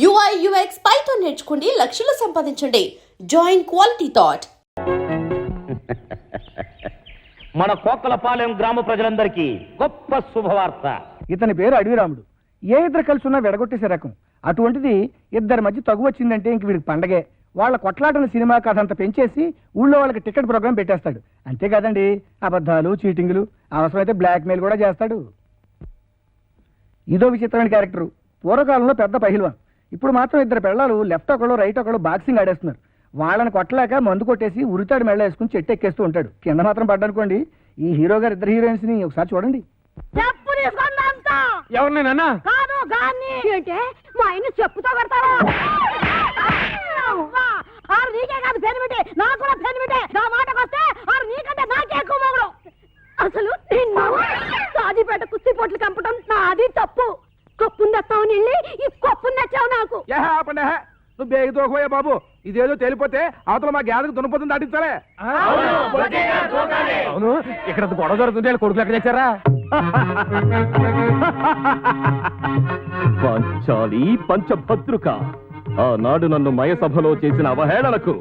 UI UX Python నేర్చుకోండి లక్షలు సంపాదించండి. Join quality thought మన కోకలపాలెం గ్రామ ప్రజలందరికీ గొప్ప శుభవార్త. ఇతని పేరు అడవిరాముడు. ఏ ఇద్దరు కలిసి ఉన్నా విడగొట్టేసే రకం. అటువంటిది ఇద్దరి మధ్య తగు వచ్చిందంటే ఇంక వీడికి పండగే. వాళ్ళ కొట్లాటను సినిమా కథ అంత పెంచేసి ఊళ్ళో వాళ్ళకి టికెట్ ప్రోగ్రామ్ పెట్టేస్తాడు. అంతేకాదండి అబద్ధాలు చీటింగులు అవసరమైతే బ్లాక్ మెయిల్ కూడా చేస్తాడు. ఇదో విచిత్రమైన క్యారెక్టర్. పూర్వకాలంలో పెద్ద పహిల్వాన్. ఇప్పుడు మాత్రం ఇద్దరు పెళ్ళాలు లెఫ్ట్ ఒకళ్ళు రైట్ ఒకళ్ళు బాక్సింగ్ ఆడేస్తున్నారు. వాళ్ళని కొట్టలేక మందు కొట్టేసి ఉరితాడు మెళ్ళ వేసుకుని చెట్టు ఎక్కేస్తూ ఉంటాడు. కింద మాత్రం పడ్డనుకోండి ఈ హీరో గారు ఇద్దరు హీరోయిన్స్ని ఒకసారి చూడండి. మా ఆయన చెప్పుతో కొడతారా అవ్వా, ఆరు నీకే కాదు పెనిమిటి నాకు కూడా పెనిమిటి నా మాటకు వస్తే ఆరు నీకంటే నాకే ఎక్కువ మొగుడు. అసలు నిన్ను సాజిపేట కుస్తీ పోట్లు కంపటం నాది తప్పు. నీళ్ళి ఈ ఆపండి. నువ్వు బేగి తోకపోయా బాబు. ఇదేదో తేలిపోతే అవతల మా గ్యాదకు దున్నపోతుంది దాటించాలే. అవును ఇక్కడ గొడవ జరుగుతుంటే కొడుకులు ఎక్కడ తెచ్చారా? పాంచాలి పంచభద్రుక. ఆనాడు నన్ను మయసభలో చేసిన అవహేళనకు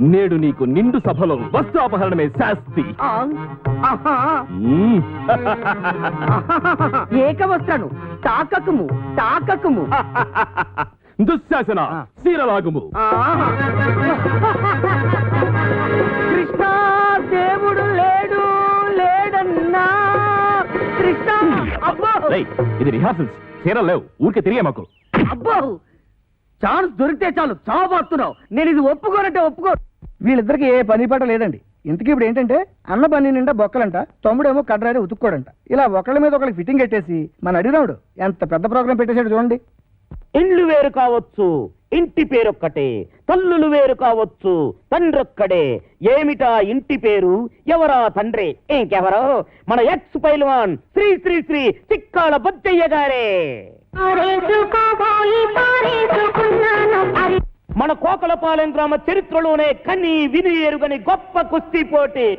నేడు నీకు నిండు సభలో వస్త్రాపహరణమే శాస్తి. మ్మ్. ఏకవస్త్రను తాకకము తాకకము. దుశ్శాసన శీలలాగుము. కృష్ణ దేవుడు లేడు లేడన్నా. కృష్ణ ఇది రిహార్సల్స్. చీరలు లేవు. ఊరికే తిరిగే మాకు. అబ్బో. ఛాన్స్ దొరికితే చాలు చావబోతున్నావు నేను ఇది ఒప్పుకోనంటే ఒప్పుకో. వీళ్ళిద్దరికి ఏ పని పాట లేదండి. ఇంతకీ ఇప్పుడు ఏంటంటే అన్న పని నిండా బొక్కలంట తమ్ముడేమో కడ్రాని ఉతుక్కోడంట. ఇలా ఒకళ్ళ మీద ఒకళ్ళకి ఫిట్టింగ్ కట్టేసి మన అడిగినాడు ఎంత పెద్ద ప్రోగ్రామ్ పెట్టేశాడు చూడండి. ఇండ్లు వేరు కావచ్చు ఇంటి పేరొక్కటే. తల్లులు వేరు కావచ్చు తండ్రొక్కడే. ఏమిటా ఇంటి పేరు? ఎవరా తండ్రి? ఇంకెవరో మన ఎక్స్ పైల్వాన్ శ్రీ శ్రీ శ్రీ చిక్కాల బొచ్చయ్య గారే. మన కోకలపాలెం గ్రామ చరిత్రలోనే కని విని ఎరుగని గొప్ప కుస్తీ పోటీ.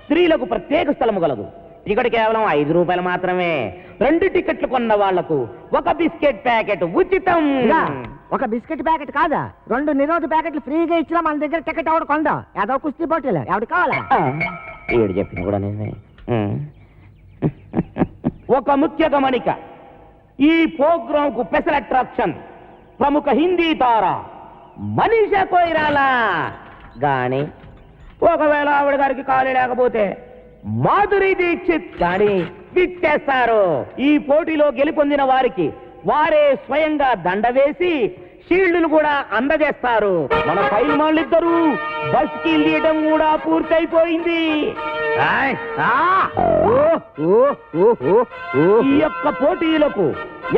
స్త్రీలకు ప్రత్యేక స్థలము గలదు. టికెట్ కేవలం ఐదు రూపాయలు మాత్రమే. రెండు టికెట్లు కొన్న వాళ్ళకు ఒక బిస్కెట్ ప్యాకెట్ ఉచితం. ఒక బిస్కెట్ ప్యాకెట్ కాదా? రెండు నిరోధ ప్యాకెట్లు ఫ్రీగా ఇచ్చినా మన దగ్గర టికెట్ ఎవడు కొందా ఏదో కుస్తీ పోటీలు. ఎవడు కావాలా? ఏడు చెప్పింది కూడా నిజమే. ఒక ముఖ్య గమనిక. ఈ ప్రోగ్రామ్కు స్పెషల్ అట్రాక్షన్ ప్రముఖ హిందీ తార మనీషా కోయిరాలా. గాని ఒకవేళ ఆవిడ గారికి ఖాళీ లేకపోతే మాధురి దీక్షిత్ గాని విచ్చేస్తారు. ఈ పోటీలో గెలుపొందిన వారికి వారే స్వయంగా దండ వేసి షీల్డ్లు కూడా అందజేస్తారు. మన పైల్మాళ్ళిద్దరూ బస్కి తీయడం కూడా పూర్తయిపోయింది! ఈ యొక్క పోటీలకు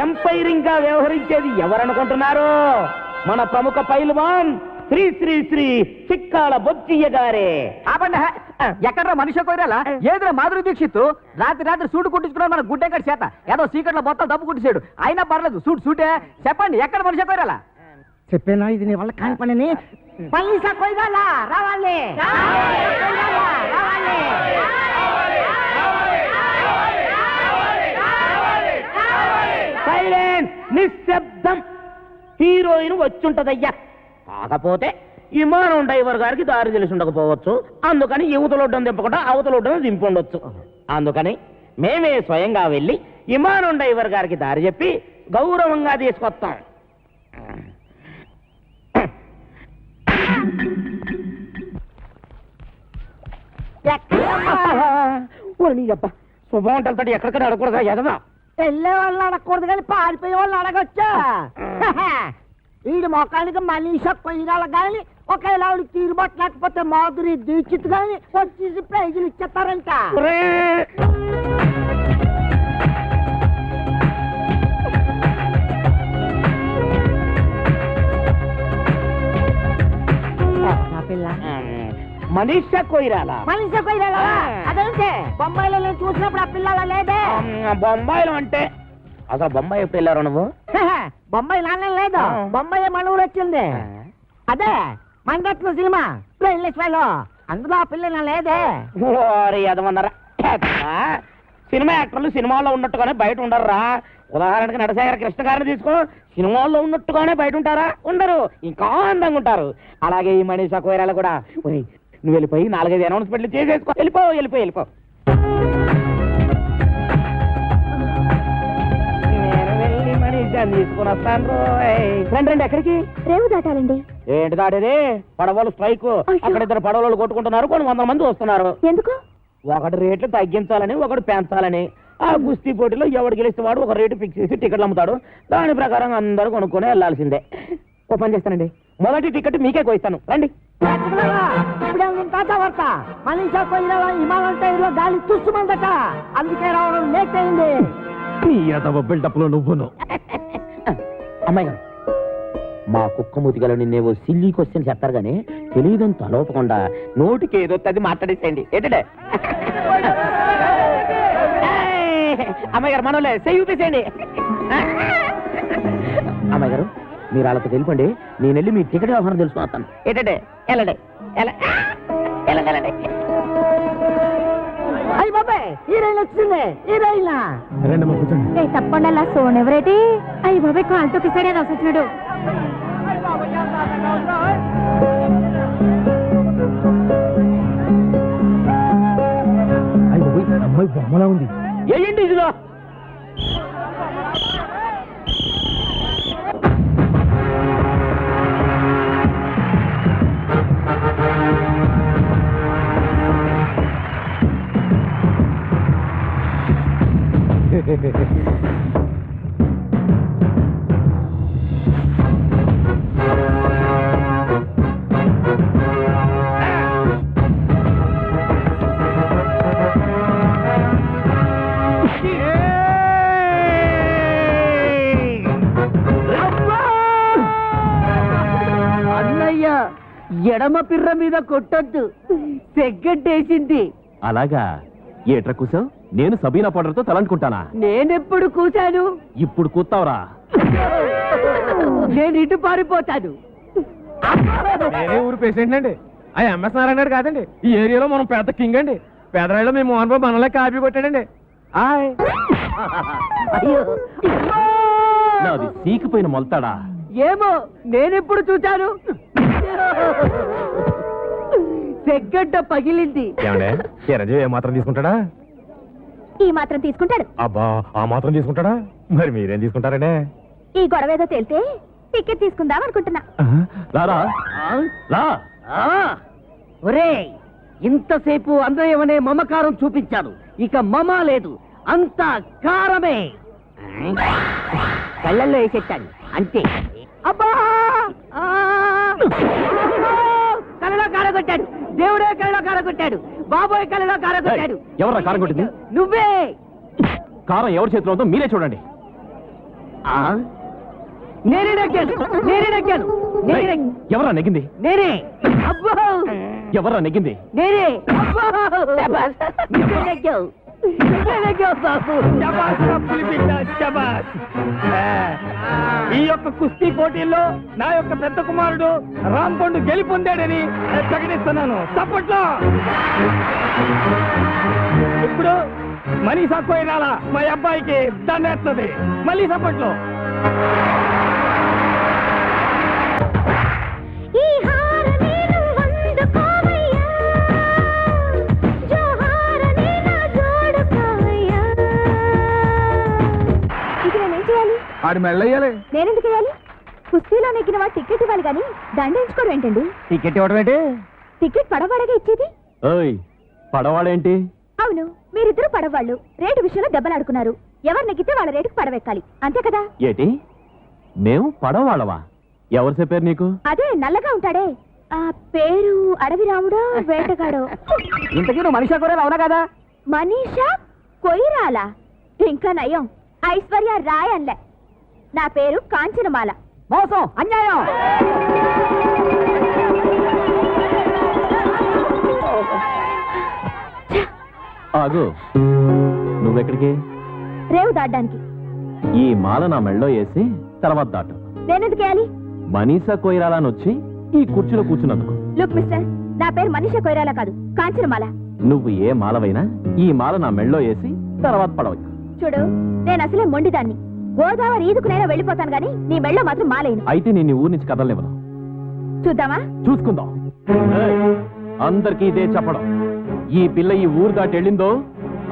ఎంపైరింగ్గా వ్యవహరించేది ఎవరనుకుంటున్నారు? మన ప్రముఖ పైల్వాన్ శ్రీ శ్రీ శ్రీ చిక్కాల బొచ్చియ్య గారే. ఆపండి ఎక్కడ మనిషి కోరాలా ఏదో మాధురి దీక్షిత్ రాత్రి రాత్రి సూటు కుట్టించుకున్నాడు మన గుడ్డెక్కడి చేత ఏదో సీక్రెట్లో మొత్తం డబ్బు కుట్టించాడు. అయినా పర్లేదు సూట్ సూటే. చెప్పండి ఎక్కడ మనిషి కోరాలా చెప్పేనా ఇది నీ వల్ల కాని పనిని? పైసా కొయ్యాలా? రావాలి. నిశ్శబ్దం. హీరోయిన్ వచ్చుంటదయ్యా. కాకపోతే విమానం డ్రైవర్ గారికి దారి తెలిసి ఉండకపోవచ్చు. అందుకని యువతలొడ్డం దింపకుండా అవతలొడ్డం దింపుండొచ్చు. అందుకని మేమే స్వయంగా వెళ్ళి విమానం డ్రైవర్ గారికి దారి చెప్పి గౌరవంగా తీసుకొస్తాం. అబ్బా శుభవంటలతో ఎక్కడికైనా అడగకూడదా ఎదదా వెళ్ళే వాళ్ళు అడగకూడదు కానీ పారిపోయే వాళ్ళు అడగొచ్చా వీడి మొక్కడానికి మనీష కొయ్యాల కానీ ఒకవేళ ఆవిడ తీరుబట్టలేకపోతే మాధురి దీక్షిత్ కానీ వచ్చేసి ప్రైజులు ఇచ్చేస్తారంట. మనీషా కొయిరాలా? మనీష కొయ్యాల అదేంటే బొంబాయిలో నేను చూసినప్పుడు ఆ పిల్లల లేదే. బొంబాయిలో అంటే? అసలు బొంబాయి ఎప్పుడు వెళ్ళారు నువ్వు బొంబాయి నాన్న లేదు. బొంబాయి మన ఊరు వచ్చింది. అదే మంగట్ల సినిమా. ప్లేలిస్ట్ అందులో ఆ పిల్ల నా లేదే. ఓరి అదమన్నారా సినిమా యాక్టర్లు సినిమాల్లో ఉన్నట్టుగానే బయట ఉండరురా. ఉదాహరణకి నటశేఖర కృష్ణ గారిని తీసుకో. సినిమాల్లో ఉన్నట్టుగానే బయట ఉంటారా? ఉండరు. ఇంకా అందంగా ఉంటారు. అలాగే ఈ మనీషా కోయరాలు కూడా. నువ్వు వెళ్ళిపోయి నాలుగైదు అనౌన్స్మెంట్లు చేసేసుకో. వెళ్ళిపో వెళ్ళిపో వెళ్ళిపో. తీసుకుని వస్తాను. రండి రండి ఎక్కడికి? రేవు దాటాలండి. ఏంటి దాడేది పడవలు స్ట్రైక్. అక్కడ ఇద్దరు పడవలు కొట్టుకుంటున్నారు కొన్ని వందల మంది వస్తున్నారు. ఎందుకు? ఒకటి రేట్లు తగ్గించాలని ఒకటి పెంచాలని. ఆ గుస్తీ పోటీలో ఎవడు గెలిస్తే వాడు ఒక రేటు ఫిక్స్ చేసి టికెట్లు అమ్ముతాడు. దాని ప్రకారం అందరూ కొనుక్కొని వెళ్ళాల్సిందే. ఓ పని చేస్తానండి. మొదటి టికెట్ మీకే కోయిస్తాను. రండి. గాలి తుస్సుమందట అందుకే రావడం లేట్ అయింది నీ ఎదవ బిల్డప్లో నువ్వును. అమ్మాయి గారు మా కుక్క ముతిగలు నిన్నేవో సిల్లీ క్వశ్చన్ చెప్తారు కానీ తెలియదని తలోపకుండా నోటికి ఏదో అది మాట్లాడేసేయండి. ఏంటంటే? అమ్మాయి గారు మనోలే ఊపేసేయండి అమ్మాయి గారు మీరు వాళ్ళకి తెలుపండి నేను వెళ్ళి మీ టికెట్ వ్యవహారం తెలుసుకున్నాను ఏంటంటే? వెళ్ళండి అయ్యి బాబాయ్ ఈ రైలు వచ్చింది ఈ రైలు? రెండమ్మ కూర్చోండి. తప్పకుండా అలా సోనెవరేటి అయ్యి బాబాయ్ కాలుతో కిసాడే వచ్చినాడు అమ్మాయి బొమ్మలా ఉంది. ఏంటి ఇదిగో. మీద కొట్టొద్దు. సెగ్గట్టేసింది. అలాగా? ఏట్రా కూసావు? నేను సబీనా పౌడర్తో తలంటుకుంటానా? నేనెప్పుడు కూశాను ఇప్పుడు కూతావురా నేను ఇటు పారిపోతాను. నేనే ఊరు పేషెంట్ అండి ఆ ఎంఎస్ నారాయణ గారు కాదండి. ఈ ఏరియాలో మనం పెద్ద కింగ్ అండి. పేదరాయిలో మేము మోహన్ బాబు మనలే కాపీ కొట్టాడండి. ఆయ్. అయ్యో. నాది సీకిపోయిన మొలతాడా? ఏమో నేనెప్పుడు చూశాను? సెగ్గడ్డ పగిలింది. ఏమండే? చిరంజీవి ఏ మాత్రం తీసుకుంటాడా? ఈ మాత్రం తీసుకుంటాడు. అబ్బా ఆ మాత్రం తీసుకుంటాడా? మరి మీరేం తీసుకుంటారండి ఈ గొడవ ఏదో తేలితే టికెట్ తీసుకుందాం అనుకుంటున్నా. ఇంతసేపు అన్నయ్యమనే మమకారం చూపించాను. ఇక మమ లేదు. అంత కారమే. కళ్ళల్లో వేసేటాను అంతే. అబ్బా! కారగొట్టాడు దేవుడే కళ్ళలో కారగొట్టాడు బాబోయ్ కళ్ళలో కారగొట్టాడు ఏయ్, ఎవర్రా కారం కొట్టింది? నువ్వే. కారం ఎవరి చేతిలో ఉందో మీరే చూడండి. ఆ? నేనే నక్కాను. నేనే నక్కాను. నేనే ఏయ్, నక్- ఎవరా నెగ్గింది? నేనే. అబ్బో. ఎవరా నెగ్గింది? నేనే. అబ్బో. నువ్వే నెగ్గావు నువ్వే నెగ్గావు బాబు. ఈ యొక్క కుస్తీ పోటీల్లో నా యొక్క పెద్ద కుమారుడు రామ్ పండు గెలిపొందాడని ప్రకటిస్తున్నాను. చప్పట్లో! ఇప్పుడు మనీ సక్కువ మా అబ్బాయికి దండేస్తుంది మళ్ళీ చప్పట్లో. ఆడి మెళ్ళయ్యాలి నేనెందుకు వేయాలి? కుస్తీలో నెగ్గిన వాడు టికెట్ ఇవ్వాలి కానీ దండించుకోవడం ఏంటండి? టికెట్ ఇవ్వడం ఏంటి? టికెట్ పడవాడగా ఇచ్చేది? ఓయ్ పడవాడేంటి? అవును మీరిద్దరు పడవాళ్ళు. రేటు విషయంలో దెబ్బలాడుకున్నారు. ఎవరు నెగ్గితే వాళ్ళ రేటుకు పడవెక్కాలి. అంతే కదా? ఏటి? మేము పడవాళ్ళవా ఎవరు చెప్పారు నీకు? అదే నల్లగా ఉంటాడే. ఆ పేరు అడవి రాముడో వేటగాడో. ఇంతకీ నువ్వు మనిషి కూడా అవునా కదా? మనీషా కొయిరాలా ఇంకా నయం. ఐశ్వర్య రాయ్ అన్లే. నా పేరు కాంచనమాల. మోసం అన్యాయం! ఆగు. నువ్వెక్కడికి? రేవు దాటడానికి. ఈ మాల నా మెళ్ళో వేసి తర్వాత దాటు. నేనెందుకు వేయాలి? మనీషా కొయిరాలని వచ్చి ఈ కుర్చీలో కూర్చున్నందుకు. లుక్ మిస్టర్ నా పేరు మనీషా కొయిరాలా కాదు కాంచనమాల. నువ్వు ఏ మాలవైనా ఈ మాల నా మెళ్ళో వేసి తర్వాత పడవచ్చు చూడు నేను అసలే మొండిదాన్ని. గోదావరి ఈదుకునైనా వెళ్ళిపోతాను గాని నీ మెళ్ళో మాత్రం మాలేను. అయితే నేను ఈ ఊరి నుంచి కదలనివ్వను చూద్దామా? చూసుకుందాం. అందరికీ ఇదే చెప్పడం. ఈ పిల్ల ఈ ఊరు దాటి వెళ్ళిందో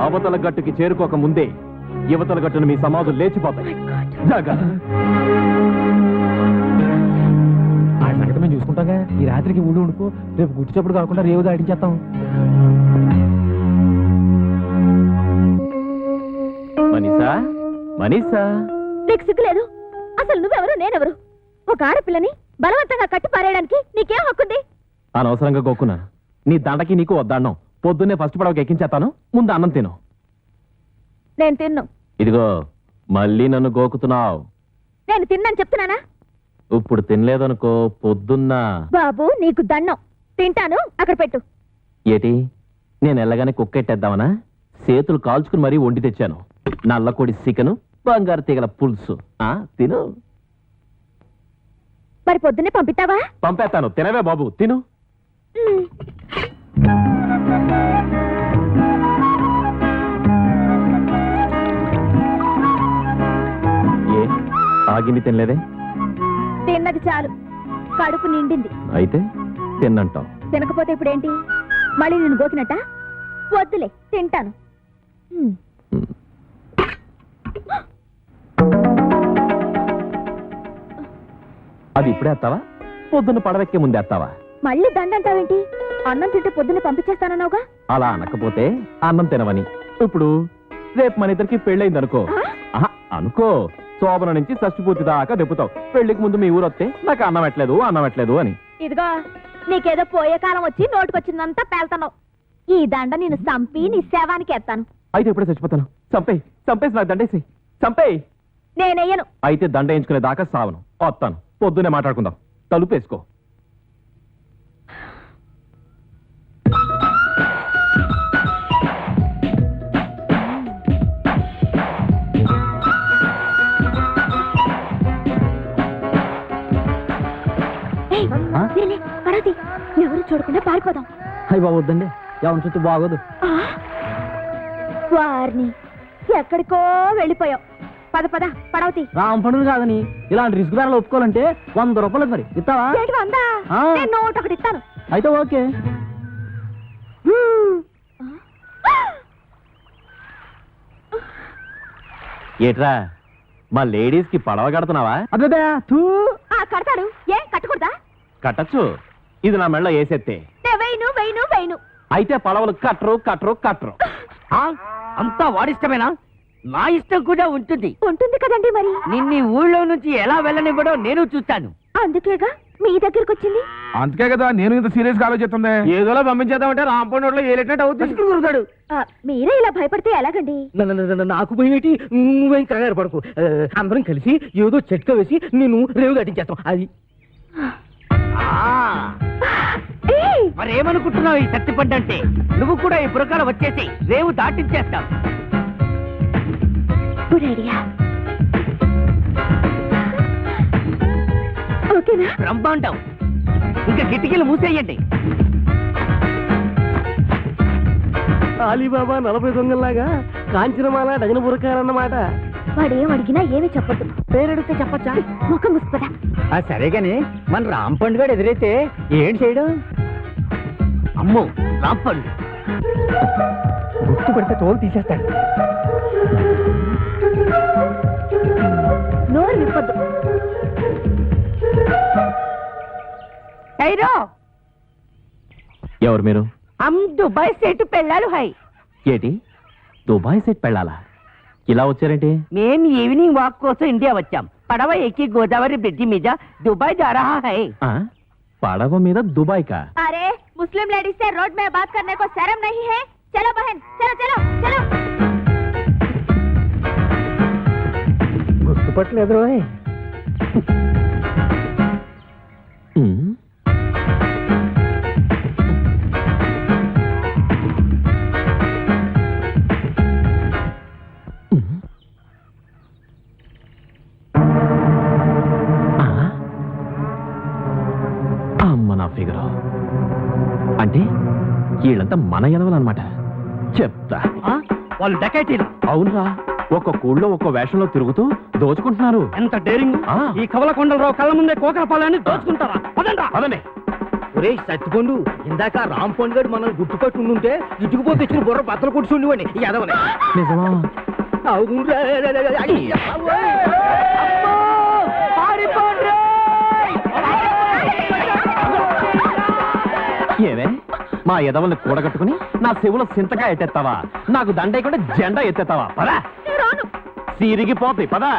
అవతల గట్టుకి చేరుకోక ముందే యువతల గట్టును మీ సమాధులు లేచిపోతాయి. జాగ్రత్త. ఆ సంగతి మేము చూసుకుంటాగా ఈ రాత్రికి ఊళ్ళు ఉండిపో రేపు గుట్టు చప్పుడు కాకుండా రేవు దాటించేస్తాం. మనీసా మనీసా నీకు సిగ్గులేదు? అసలు నువ్వెవరు నేనెవరు? ఒక ఆడపిల్లని బలవంతంగా కట్టి పారేయడానికి నీకేం హక్కుంది? అనవసరంగా గోక్కున్నా నీ దండకి నీకు వద్దన్నం పొద్దున్నే ఫస్ట్ పడవకి ఎక్కించేస్తాను. ముందు అన్నం తిను. నేను తిన్ను. ఇదిగో మళ్ళీ నన్ను గోకుతున్నావు. నేను తిన్నాను చెప్తున్నానా? ఇప్పుడు తినలేదనుకో పొద్దున్న. బాబు నీకు దండం. తింటాను అక్కడ పెట్టు. ఏటి? నేను ఎల్లగానే కుక్కెట్టేద్దామనా? చేతులు కాల్చుకుని మరీ వండి తెచ్చాను. నల్లకోడి సికను బంగారు తీగల పులుసు. ఆ తిను. మరి పొద్దున్నే పంపిస్తావా? పంపేస్తాను. తినవే బాబు తిను. ఏ ఆగింది తినలేదే? తిన్నది చాలు. కడుపు నిండింది. అయితే తిన్నంటావు. తినకపోతే ఇప్పుడేంటి? మళ్ళీ నేను గోకినట్ట? వద్దులే తింటాను. అది ఇప్పుడే ఎత్తావా పొద్దున్న పడవెక్కే ముందే ఎత్తావా మళ్ళీ దండంటావేంటి? అన్నం తింటే పొద్దున్నే పంపించేస్తానన్నావుగా? అలా అనకపోతే అన్నం తినవని. ఇప్పుడు రేపు మన ఇద్దరికి పెళ్ళైంది అనుకో అనుకో. శోభన నుంచి షష్టి పూర్తి దాకా దెప్పుతావు పెళ్ళికి ముందు మీ ఊరు వస్తే నాకు అన్నం ఎట్లేదు అన్నం ఎట్లేదు అని. ఇదిగో నీకేదో పోయే కాలం వచ్చి నోటుకొచ్చిందంతా పేల్తున్నావు. ఈ దండ నేను సంపి నీ శవానికి ఎత్తాను అయితే ఇప్పుడే చచ్చిపోతాను. చంపేయి చంపేసి నాకు దండేసి చంపేయి. నేనెయ్యను. అయితే దండ వేయించుకునే దాకా సావను. వస్తాను. పొద్దునే మాట్లాడుకుందాం. తలుపేసుకో లే, పడవది ఎవరు చూడకుండా పారిపోదాం అయ్యి బాబు వద్దండి. ఎవరి చుట్టూ బాగోదు? వారిని ఎక్కడికో వెళ్ళిపోయావు పద పద పడవతి. రామ్ పండుగ కాదని ఇలాంటి రిస్క్ ధరలు ఒప్పుకోవాలంటే వంద రూపాయలు మరి. ఇస్తావా? ఏంటి వందా? ఆ. నేను నోట్ ఒకటి ఇస్తాను. అయితే ఓకే. ఏట్రా మా లేడీస్కి పడవ కడుతున్నావా? అదే తూ. ఆ కడతాడు ఏ కట్టకూడదా? కట్టచ్చు. ఇది నా మెళ్ళ వేసెత్తే నే వెయ్యను వెయ్యను వెయ్యను అయితే పడవలు కట్టరు కట్టరు కట్టరు. అంతా వాడిష్టమేనా? నా ఇష్టం కూడా ఉంటుంది. ఉంటుంది కదండి మరి? నిన్ని ఊళ్ళో నుంచి ఎలా వెళ్ళనివ్వడో నేను చూస్తాను. అందుకేగా? మీ దగ్గరకు వచ్చింది? అందుకే కదా నేను ఇంత సీరియస్గా ఆలోచిస్తుంది ఏదోలా పంపించేద్దామంటే రాంపండు ఏలేటట్టు అవుతుంది మీరే ఇలా భయపడితే ఎలాగండి? నాకు పోయినట్టి నువ్వేం కంగారు పడకు. అందరం కలిసి ఏదో చెట్క వేసి నేను రేవు కట్టించేస్తాం. అది. మరేమనుకుంటున్నావు ఈ సత్తిపడ్డంటే నువ్వు కూడా ఈ పురకాల వచ్చేసి రేవు దాటించేస్తావు. గుడ్ ఐడియా ఓకేనా? బ్రహ్మాండం ఇంకా కిటికీలు మూసేయండి. అలీబాబా నలభై దొంగల్లాగా కాంచనమాల డజన పురకాలన్నమాట వాడు ఏం అడిగినా ఏమీ చెప్పొద్దు. పేరెడితే చెప్పచ్చా? ముఖం ముసుపదా సరే గాని మన రాంపండు గారు ఎదురైతే ఏం చేయడం? అమ్మో రాంపండు గుర్తుపడితే తోలు తీసేస్తాడు. నోరు విప్పొద్దు హైరో ఎవరు మీరు అమ్ దుబాయ్ సెట్ పెళ్ళాలు హై ఏటి దుబాయ్ సెట్ పెళ్ళాలా ఇలా వచ్చారేంటి మేం ఈవినింగ్ వాక్ కోసం ఇండియా వచ్చాం పడవ ఎక్కి గోదావరి బ్రిడ్జి మీద దుబాయ్ जा रहा है ఆ? పడవ మీద దుబాయ్ కా अरे मुस्लिम लेडीज से रोड में बात करने को शर्म नहीं है चलो बहन चलो चलो चलो రోయ్. కూళ్ళో ఒక్క వేషంలో తిరుగుతూ దోచుకుంటున్నారు ఎంత డేరింగ్ ఆ. ఈ కవల కొండలరావు కళ్ళ ముందే కోకరపాలని దోచుకుంటారా పదండ్రా పదండి ఒరే సత్తిపండు ఇందాక రామ్ పండు గారు మనల్ని గుర్తుపట్టి ఉండుంటే ఇటుకుపోతే ఇచ్చిన బుర్ర బద్దలు కొట్టి ఉండేవాడిని ఈ ఎదవని నిజమా అవునురా. అయ్య బాబోయ్. అమ్మో! పారిపోండ్రా! ఏవే మా ఎదవల్ని కూడగట్టుకుని నా చెవులో సింతగా ఎత్తేస్తావా నాకు దండేయకుండా జెండా ఎత్తేస్తావా పదా రాను సిరిగిపోతాయి పదా.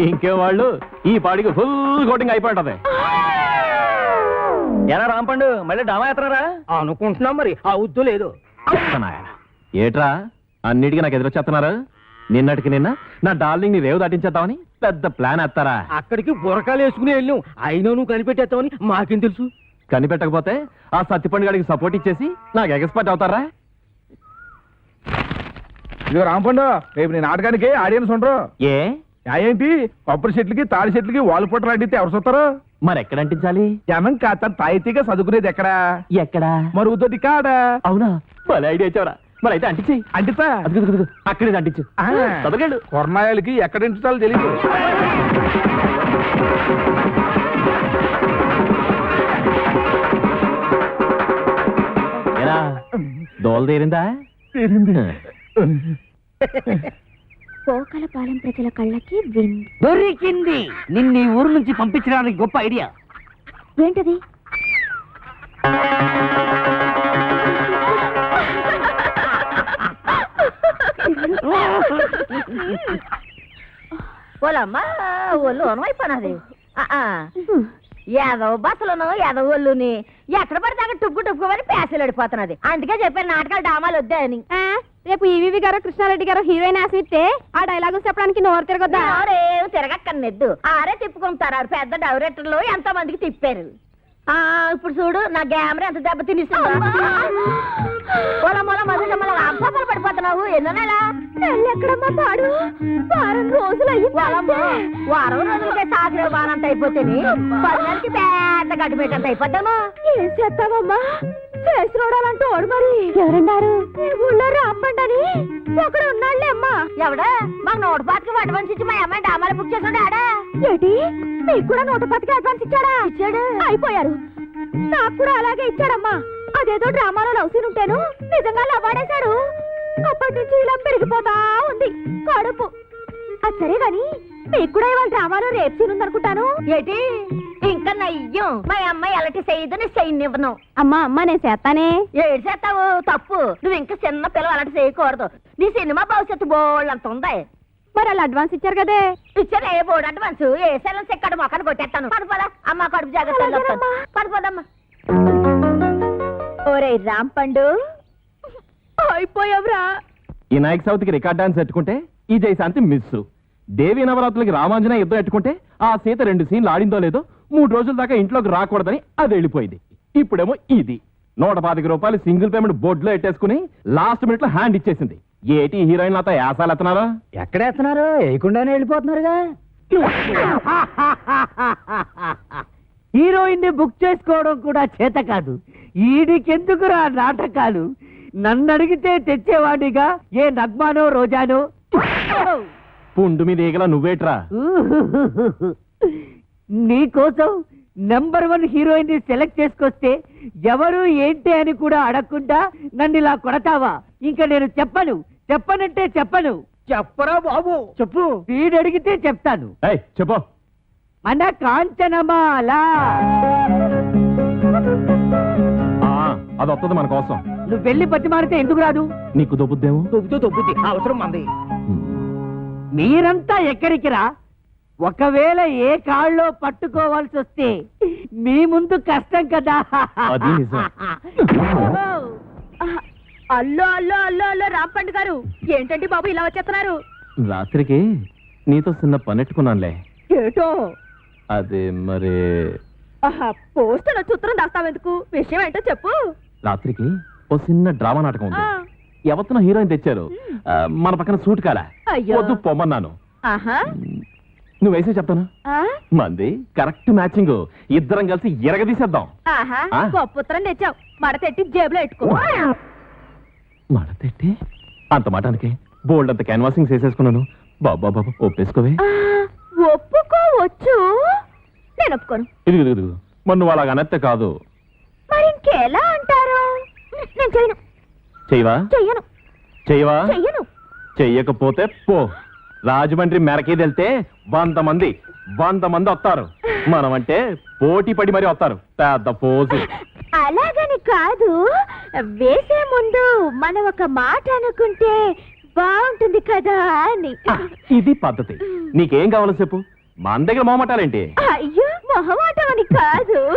ఇంకే వాళ్ళు ఈ పాడికి ఫుల్ కోటింగ్ అయిపోయి ఉంటది ఎరా రాంపండు మళ్ళీ డామా ఎత్తనారా? అనుకుంటున్నాం మరి అవుద్దు లేదు. చెత్తనాయన. ఏట్రా? అన్నిటికీ నాకు ఎదురొచ్చేస్తున్నారు నిన్నటికి నిన్న నా డార్లింగ్ని రేవు దాటించేద్దామని పెద్ద ప్లాన్ వేస్తారా అక్కడికి బురకాలు వేసుకుని వెళ్ళాం అయినా నువ్వు కనిపెట్టేస్తావని మాకేం తెలుసు? కనిపెట్టకపోతే ఆ సత్తిపండు గారికి సపోర్ట్ ఇచ్చేసి నాకు ఎక్స్పర్ట్ అవుతారా? ఇదిగో రాంపండు రేపు నీ నాటకానికి ఆడియన్స్ ఉండరు. ఏ? ఏంటి? కొబ్బరి చెట్లకి తాడి చెట్లకి వాల్ పుట్టలు అడిగితే ఎవరు చూస్తారు? మరి ఎక్కడ అంటించాలి జనం కాస్త తాయితీగా చదువుకునేది ఎక్కడా? ఎక్కడా? మరి ఉద్దటి కాడా. అవునా? భలే ఐడియా ఇచ్చావరా. మరి అయితే అంటించేయి. అంటితా. అక్కడే అంటించు. ఆ. చదవగలడు కొరనాయాలకి ఎక్కడ ఎంచుతాలో తెలియదు దోల తీరిందా? పోకలపాలెం ప్రజల కళ్ళకి విండ్. దొరికింది. నిన్న ఈ ఊరు నుంచి పంపించడానికి గొప్ప ఐడియా. ఏంటది? ఓలమ్మా ఒళ్ళు అయిపోయినది యాదవ బస్సులను యాదవ ఒళ్ళుని ఎక్కడ పడితే అక్కడ టుక్కు టుక్కుమని ప్యాసులు అడిపోతున్నది అందుకే చెప్పాను నాటకాలు డామాలు వద్దే అని. రేపు ఈవీవి గారు కృష్ణారెడ్డి గారు హీరోయిన్ ఆశిస్తే ఆ డైలాగులు చెప్పడానికి నోరు తిరగొద్దా? ఎవరేం తిరగక్కర్నెద్దు ఆరే తిప్పుకుంటారు పెద్ద డైరెక్టర్లు ఎంతో మందికి తిప్పారు. ఆ ఇప్పుడు చూడు నా గ్యామరా ఎంత దెబ్బ తినిస్తుందో పడిపోతున్నావు. ఎన్నో ఎక్కడమ్మా పాడు? వారం రోజులు వారమ్మా, వారం రోజులకే సాగిరే వారంత నెలలకి పెద్ద గడ్డి పెట్టంత అయిపోతాము ఏం చేస్తావమ్మా? చేసి చూడాలంటూ ఓడు మరి. ఎవరన్నారు? ఊళ్ళో రామ్మండని ఒకడు ఉన్నాళ్ళే అమ్మా ఎవడా? మాకు నోటు పాతికి అడ్వాన్స్ ఇచ్చి మా అమ్మాయి డామాలు బుక్ చేసాడు ఆడా? ఏటి? నీకు కూడా నూట పతికి అడ్వాన్స్ ఇచ్చాడా? ఇచ్చాడు. అయిపోయారు. నాకు కూడా అలాగే ఇచ్చాడమ్మా. అదేదో డ్రామాలో లవ్ సీన్ ఉంటేను నిజంగా లవ్వాడేశాడు అప్పటి నుంచి ఇలా పెరిగిపోతా ఉంది. కడుపు. అది సరే గాని మీకు కూడా ఇవాళ డ్రామాలో రేప్ సీన్ ఉందనుకుంటాను. ఏటి? నయ్యం మా అమ్మాయి ఎలాంటి చేయదని చేయనివ్వను అమ్మా అమ్మా నేను చేస్తానే? ఏడు చేస్తావు? తప్పు. నువ్వు ఇంకా చిన్న పిల్లలు అలాంటి చేయకూడదు. నీ సినిమా భవిష్యత్తు బోళ్ళంత ఉంది. మరి వాళ్ళు అడ్వాన్స్ ఇచ్చారు కదే? ఇచ్చారు ఏ బోర్డు అడ్వాన్స్? ఏ సెలెన్స్ ఎక్కడ మొక్కను కొట్టేస్తాను. పడిపోదా అమ్మ కడుపు జాగ్రత్త. పడిపోదమ్మా ఓరే రాంపండు అయిపోయావురా. ఈ నాయక్ సౌత్కి రికార్డ్ డాన్స్ ఎట్టుకుంటే ఈ జయశాంతి మిస్ దేవి నవరాత్రులకి రామాంజన యుద్ధం ఎట్టుకుంటే ఆ సీత రెండు సీన్లు ఆడిందో లేదో మూడు రోజుల దాకా ఇంట్లోకి రాకూడదని అది వెళ్ళిపోయింది. ఇప్పుడేమో ఇది. నూట పాతిక రూపాయలు సింగిల్ పేమెంట్ బోర్డులో ఎట్టేసుకుని లాస్ట్ మినిట్లో హ్యాండ్ ఇచ్చేసింది. ఏటి హీరోయిన్ నాతో యాసాలు ఎత్తున్నారా? ఎక్కడేస్తున్నారు వేయకుండానే వెళ్ళిపోతున్నారుగా. హీరోయిన్ని బుక్ చేసుకోవడం కూడా చేత కాదు. ఈడికెందుకురా నాటకాలు? నన్ను అడిగితే తెచ్చేవాడిగా ఏ నగ్మానో రోజానో? పుండు మీద ఈగల నువ్వేట్రా? నీకోసం నెంబర్ వన్ హీరోయిన్ని సెలెక్ట్ చేసుకొస్తే ఎవరు ఏంటి అని కూడా అడగకుండా నన్ను ఇలా కొడతావా? ఇంకా నేను చెప్పను. చెప్పనంటే చెప్పను. చెప్పరా బాబు. చెప్పు. వీడు అడిగితే చెప్తాను. ఏయ్ చెప్పు. మన కాంచనమాల. ఆ, అది వస్తుంది మన కోసం. నువ్వు వెళ్ళి బతిమారితే ఎందుకు రాదు? నీకు దొబ్బుద్దేమో? దొబ్బుతూ దొబ్బుద్ది. అవసరం మంది. మీరంతా ఎక్కడికి రా? ఒకవేళ ఏ కాళ్ళలో పట్టుకోవాల్సి వస్తే మీ ముందు కష్టం కదా. అది నిజం. అల్లో అల్లో అల్లో అల్లో రాంపండు గారు. ఏంటండి బాబు ఇలా వచ్చేస్తున్నారు? రాత్రికి నీతో చిన్న పనెట్టుకున్నానులే. ఏటో? అది మరి ఆహా పోస్టులో చిత్రం దాస్తావెందుకు? విషయం ఏంటో చెప్పు. రాత్రికి ఓ చిన్న డ్రామా నాటకం ఉంది. ఆ, ఎవరితో హీరోయిన్ తెచ్చారు. మన పక్కన సూట్ కాలా. వద్దు పొమ్మన్నాను. నువ్వు వేసే చెప్తాను. మంది కరెక్ట్ మ్యాచింగ్. ఇద్దరం కలిసి ఎరగదీసేద్దాం. ఆహా ఆ? గొప్ప ఉత్తరం తెచ్చావు మడతెట్టి జేబులో పెట్టుకో. మడతెట్టి అంత మాటానికి బోల్డ్ అంత క్యాన్వాసింగ్ చేసేసుకున్నాను. బాబా బాబా ఒప్పేసుకోవే. ఒప్పుకోవచ్చు. నేను ఒప్పుకోను. ఇది ఇది నువ్వు అలాగ అనత్తే కాదు. మరి ఇంకెలా అంటారు? నేను చేయను. చెయ్యవా చెయ్యను. చెయ్యవా చెయ్యను. చెయ్యకపోతే పో. రాజమండ్రి మెరకే వెళ్తే వంద మంది వంద మంది వస్తారు. మనం అంటే పోటీ పడి మరి వస్తారు. పెద్ద పోజు. అలాగని కాదు. వేసే ముందు మనం ఒక మాట అనుకుంటే బాగుంటుంది కదా అని. ఇది పద్ధతి. నీకేం కావాలో చెప్పు. మన దగ్గర మొహమటాలేంటి? అయ్యో మొహమాటం అని కాదు.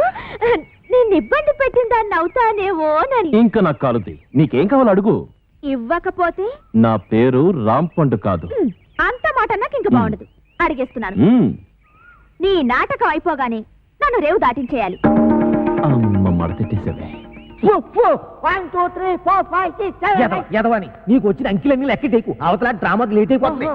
నేను ఇబ్బంది పెట్టిన దాన్ని అవుతానేమోనని ఇంకా నాకు కాలుద్ది నీకేం కావాలో అడుగు. ఇవ్వకపోతే? నా పేరు రాంపండు కాదు. హ్మ్, అంత మాట నాకు ఇంకా బాగుండదు. అడిగేస్తున్నాను. నీ నాటకం అయిపోగానే నన్ను రేవు దాటించేయాలి. అమ్మ మడతెట్టేసావే ఎదవని. నీకు వచ్చిన అంకిలన్నీ లెక్క టేకు. అవతల డ్రామాకి లేట్ అయిపోతుంది.